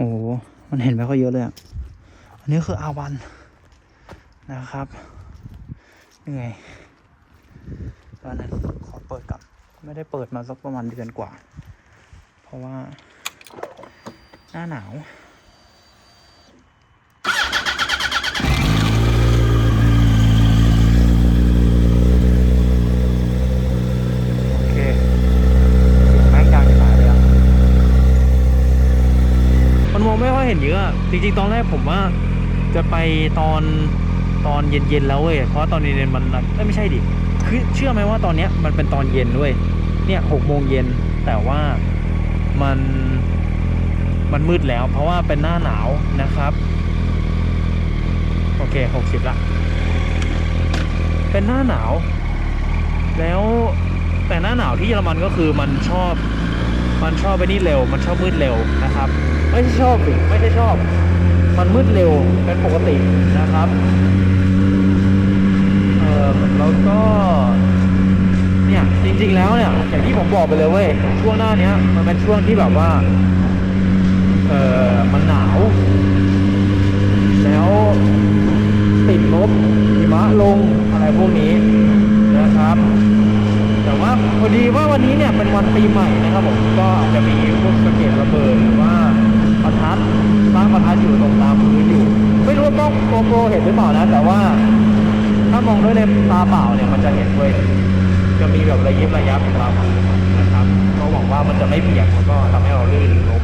โอ้โห มันเห็นไม่ค่อยเยอะเลยอะ อันนี้คืออาวันนะครับยังไงตอนนั้นขอเปิดก่อนไม่ได้เปิดมาสักประมาณเดือนกว่า เพราะว่า หน้าหนาว โอเคแม่งดังจะตายเลยอะ มันมองไม่ค่อยเห็นเยอะอะ จริงๆ ตอนแรกผมว่าจะไปตอนตอนเย็นๆแล้วเว้ย เพราะตอนเย็นๆมันเอ้ยไม่ใช่ดิ คือเชื่อไหมว่าตอนเนี้ยมันเป็นตอนเย็นด้วย เนี่ยหกโมงเย็นแต่ว่ามันมันมืดแล้ว เพราะว่าเป็นหน้าหนาวนะครับ โอเคหกสิบละ เป็นหน้าหนาว แล้วแต่หน้าหนาวที่เยอรมันก็คือมันชอบ มันชอบไปนี่เร็ว มันชอบมืดเร็วนะครับ ไม่ใช่ชอบสิไม่ใช่ชอบ มันมืดเร็วเป็นปกตินะครับเออแล้วก็เนี่ยจริง ๆ แล้วเนี่ยอย่างที่ผมบอกไปเลยเว้ยช่วงหน้าเนี้ยมันเป็นช่วงที่แบบว่าเออมันหนาว แล้วติดลบหิมะลงอะไรพวกนี้นะครับ แต่ว่าพอดีว่าวันนี้เนี่ยเป็นวันปีใหม่นะครับผมก็อาจจะมีพวกสะเก็ดระเบิดหรือว่าประทัดสร้างประทัดอยู่ตรงตามพื้นอยู่ ไม่รู้ว่าต้องโกโปรเห็นหรือเปล่านะแต่ว่าถ้ามองด้วยในตาเปล่าเนี่ยมันจะเห็นเว้ยจะมีแบบระยิบระยับของเรานะครับก็หวังว่ามันจะไม่เปียกแล้วก็ทำให้เราลื่นล้ม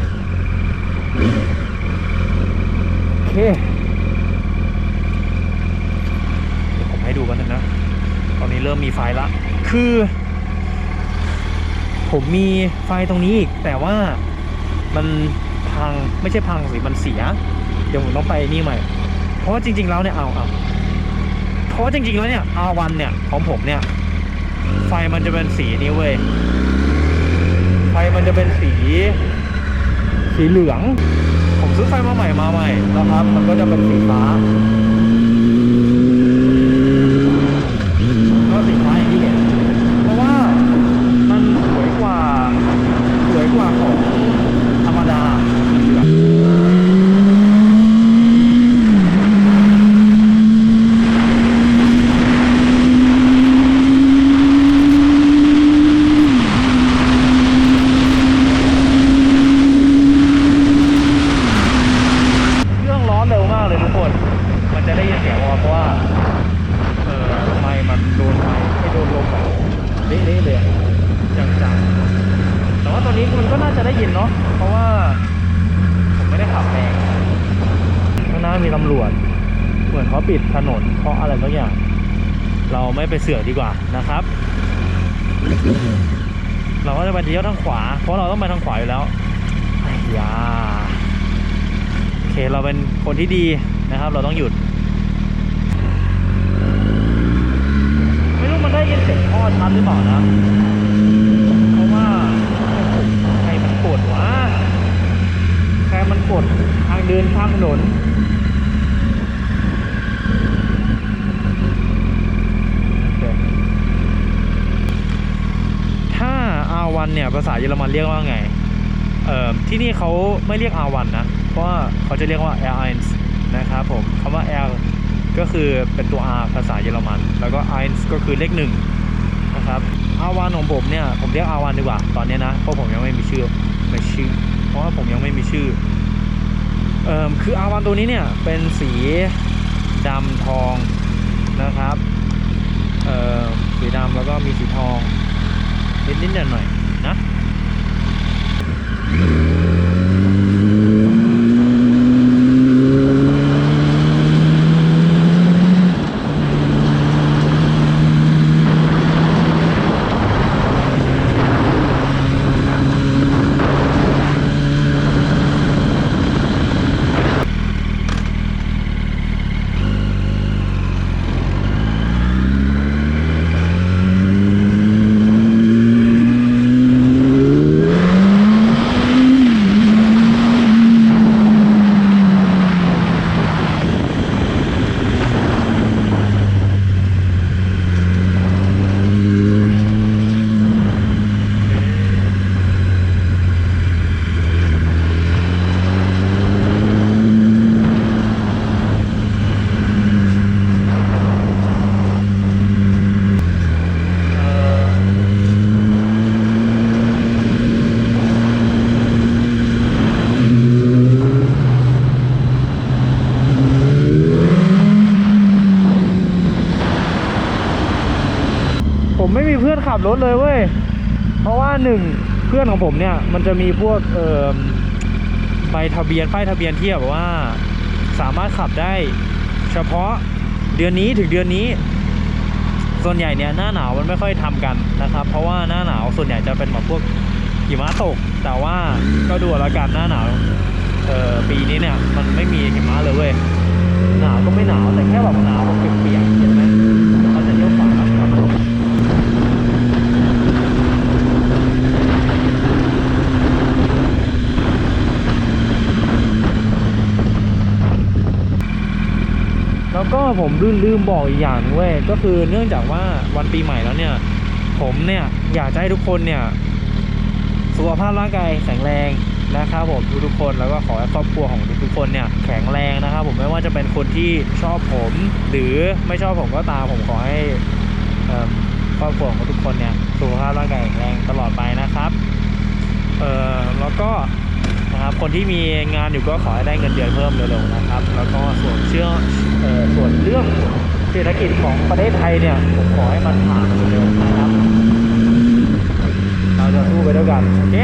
โอเคเดี๋ยวผมให้ดูกันงนะตอนนี้เริ่มมีไฟละคือ ผมมีไฟตรงนี้อีก แต่ว่ามันพังไม่ใช่พังสิมันเสีย เดี๋ยวผมต้องไปนี่ใหม่ เพราะว่าจริง ๆ แล้วเนี่ยเอาเอาเพราะว่าจริง ๆ แล้วเนี่ยอาวันเนี่ยของผมเนี่ย ไฟมันจะเป็นสีนี้เว้ยไฟมันจะเป็นสี สีเหลือง ผมซื้อไฟมาใหม่มาใหม่นะครับ มันก็จะเป็นสีฟ้า ก็สีฟ้าอย่างที่เห็น เพราะว่ามันสวยกว่า สวยกว่าของธรรมดาเหลืองเครื่องร้อนเร็วมากเลยทุกคน มัน จะได้ยินเสียงวอเพราะว่าเออไมมันโดนไม้ให้โดนลมแบบเละๆเลยอย่างจังแต่ว่าตอนนี้มันก็น่าจะได้ยินเนาะเพราะว่าผมไม่ได้ขับแรงข้างหน้ามีตำรวจเหมือนเขาปิดถนนเพราะอะไรสักอย่าง เราไม่ไปเสือกดีกว่านะครับ เราก็จะไปเลี้ยวทางขวา เพราะเราต้องไปทางขวาอยู่แล้วไอ้ยาโอเคเราเป็นคนที่ดีนะครับ เราต้องหยุด ไม่รู้มันได้ ยินเสียงท่อชัดหรือเปล่านะเพราะว่าใครมันกดวะใครมันกดทางเดินข้ามถนนโอเคถ้า R1 เนี่ยภาษาเยอรมันเรียกว่าไงเอ่อที่นี่เขาไม่เรียก R1 นนะ เพราะว่าเขาจะเรียกว่า R1 นะครับผมคำว่า R ก็คือเป็นตัว R ภาษาเยอรมัน แล้วก็ 1 ก็คือเลขหนึ่ง นะครับ R1 ของผมเนี่ยผมเรียกอาวานดีกว่าตอนนี้นะเพราะผมยังไม่มีชื่อไม่ชื่อ เพราะว่าผมยังไม่มีชื่อเอ่อคือ R1 ตัวนี้เนี่ยเป็นสีดำทองนะครับเอ่อสีดำแล้วก็มีสีทองนิดนิดหน่อยหนะผมไพื่อนขับรถเลยเว้ย เพราะว่าหนึ่งเพื่อนของผมเนี่ย มันจะมีพวกเอ่อใบทะเบียนป้ายทะเบียนที่แบบว่า สามารถขับได้ เฉพาะเดือนนี้ถึงเดือนนี้ ส่วนใหญ่เนี่ยหน้าหนาวมันไม่ค่อยทำกันนะครับ เพราะว่าหน้าหนาวส่วนใหญ่จะเป็นแบบพวกหิมะตก แต่ว่าก็ดูเอาละกันหน้าหนาวเอ่อปีนี้เนี่ย มันไม่มีหิมะเลยเว้ยหนาวก็ไม่หนาวแต่แค่แบบหนาวแบบเปียกๆเห็นไหมเขาจะเลี้ยวขวาครับ แล้วก็ผมลืมลืมบอกอีกอย่างเว้ยก็คือเนื่องจากว่าวันปีใหม่แล้วเนี่ย ผมเนี่ยอยากจะให้ทุกคนเนี่ยสุขภาพร่างกายแข็งแรงนะครับผมทุกๆคนแล้วก็ขอให้ครอบครัวของทุกๆคนเนี่ยแข็งแรงนะครับผมไม่ว่าจะเป็นคนที่ชอบผม หรือไม่ชอบผมก็ตามผมขอให้ครอบครัวของทุกคนเนี่ยสุขภาพร่างกายแข็งแรงตลอดไปนะครับเอ่อแล้วก็นะ คนที่มีงานอยู่ก็ขอให้ได้เงินเดือนเพิ่มเร็วๆนะครับ แล้วก็ส่วนเชื่ออส่วนเรื่องเศรษฐกิจของประเทศไทยเนี่ยผมขอให้มันผ่านเร็วๆนะครับ เราจะสู้ไปด้วยกันโอเค